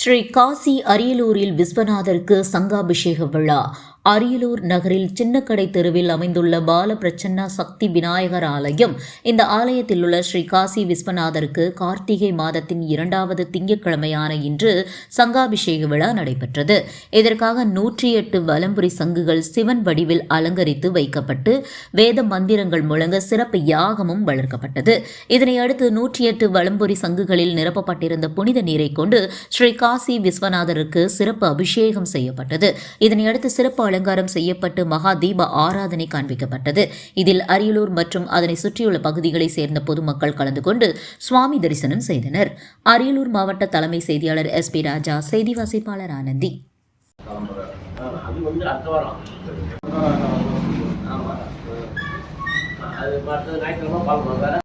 ஸ்ரீ காசி அரியலூரில் விஸ்வநாதருக்கு சங்காபிஷேக விழா. அரியலூர் நகரில் சின்னக்கடை தெருவில் அமைந்துள்ள பால பிரச்சன்னா சக்தி விநாயகர் ஆலயம். இந்த ஆலயத்தில் உள்ள ஸ்ரீ காசி விஸ்வநாதருக்கு கார்த்திகை மாதத்தின் இரண்டாவது திங்கட்கிழமையான இன்று சங்காபிஷேக விழா நடைபெற்றது. இதற்காக நூற்றி எட்டு வலம்புரி சங்குகள் சிவன் வடிவில் அலங்கரித்து வைக்கப்பட்டு வேத மந்திரங்கள் முழங்க சிறப்பு யாகமும் வளர்க்கப்பட்டது. இதனை அடுத்து நூற்றி எட்டு வலம்புரி சங்குகளில் நிரப்பப்பட்டிருந்த புனித நீரை கொண்டு ஸ்ரீ காசி விஸ்வநாதருக்கு சிறப்பு அபிஷேகம் செய்யப்பட்டது. இதனையடுத்து சிறப்பு அலங்காரம் செய்யப்பட்டு மகா தீப ஆராதனை காண்பிக்கப்பட்டது இதில் அரியலூர் மற்றும் அதனை சுற்றியுள்ள பகுதிகளைச் சேர்ந்த பொதுமக்கள் கலந்து கொண்டு சுவாமி தரிசனம் செய்தனர் அரியலூர் மாவட்ட தலைமை செய்தியாளர் எஸ் பி ராஜா செய்தி வாசிப்பாளர் ஆனந்தி அது வந்து ஞாயிற்றுக்கிழமை பார்க்கணும் வேற